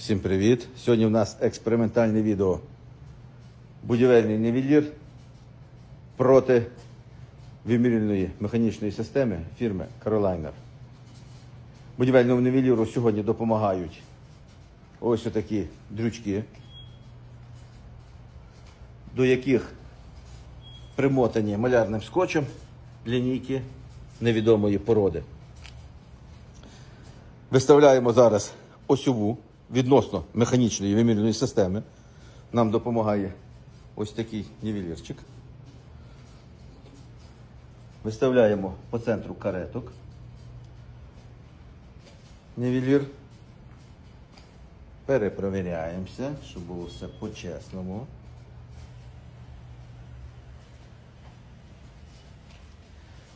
Всім привіт! Сьогодні у нас експериментальне відео. Будівельний нівелір проти вимірювальної механічної системи фірми Caroliner. Будівельному нівеліру сьогодні допомагають ось такі дрючки, до яких примотані малярним скотчем лінійки невідомої породи. Виставляємо зараз осьову відносно механічної вимірювальної системи. Нам допомагає ось такий нівелірчик. Виставляємо по центру кареток. Нівелір. Перепровіряємося, щоб було все по-чесному.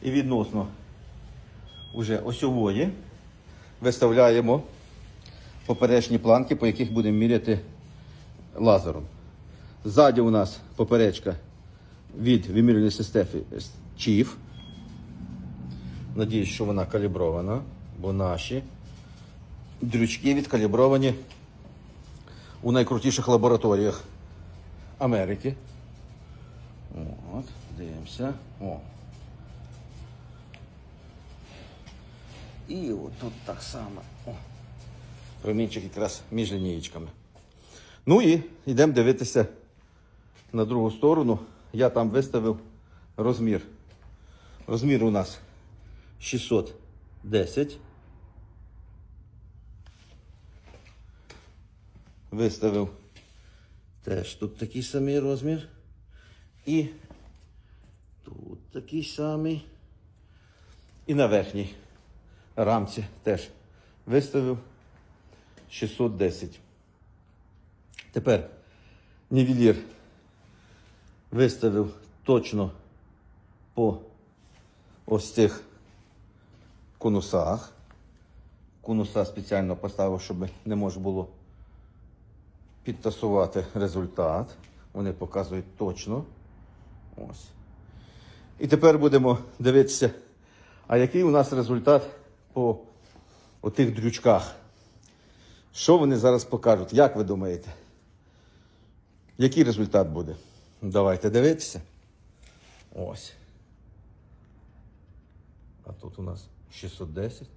І відносно уже осьової виставляємо поперечні планки, по яких будемо міряти лазером. Ззаді у нас поперечка від вимірювальної системи ЧІФ. Надіюсь, що вона калібрована, бо наші дрючки відкалібровані у найкрутіших лабораторіях Америки. От, дивимося. О. І отут так само. О. Промінчик якраз між лінієчками. Ну і йдемо дивитися на другу сторону. Я там виставив розмір. Розмір у нас 610. Виставив теж тут такий самий розмір. І тут такий самий. І на верхній рамці теж виставив 610. Тепер нівелір виставив точно по ось цих конусах. Конуса спеціально поставив, щоб не можна було підтасувати результат. Вони показують точно. Ось. І тепер будемо дивитися, а який у нас результат по отих дрючках. Що вони зараз покажуть? Як ви думаєте? Який результат буде? Давайте дивитися. Ось. А тут у нас 610.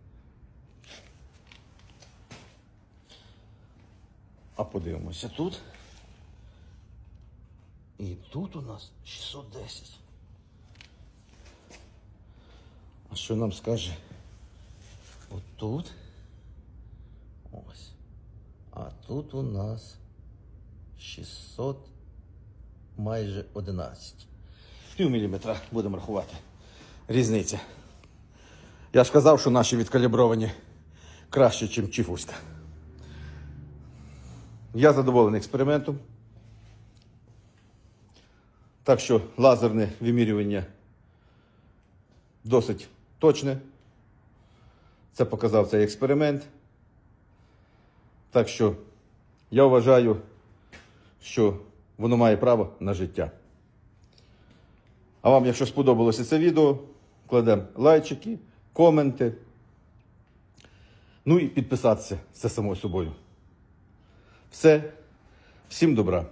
А подивимося тут. І тут у нас 610. А що нам скаже? Ось. А тут у нас 600 майже 11. Пів міліметра будемо рахувати. Різниця. Я ж казав, що наші відкалібровані краще, ніж чіфуська. Я задоволений експериментом. Так що лазерне вимірювання досить точне. Це показав цей експеримент. Так що я вважаю, що воно має право на життя. А вам, якщо сподобалося це відео, кладемо лайчики, коменти. Ну і підписатися це само собою. Все. Всім добра.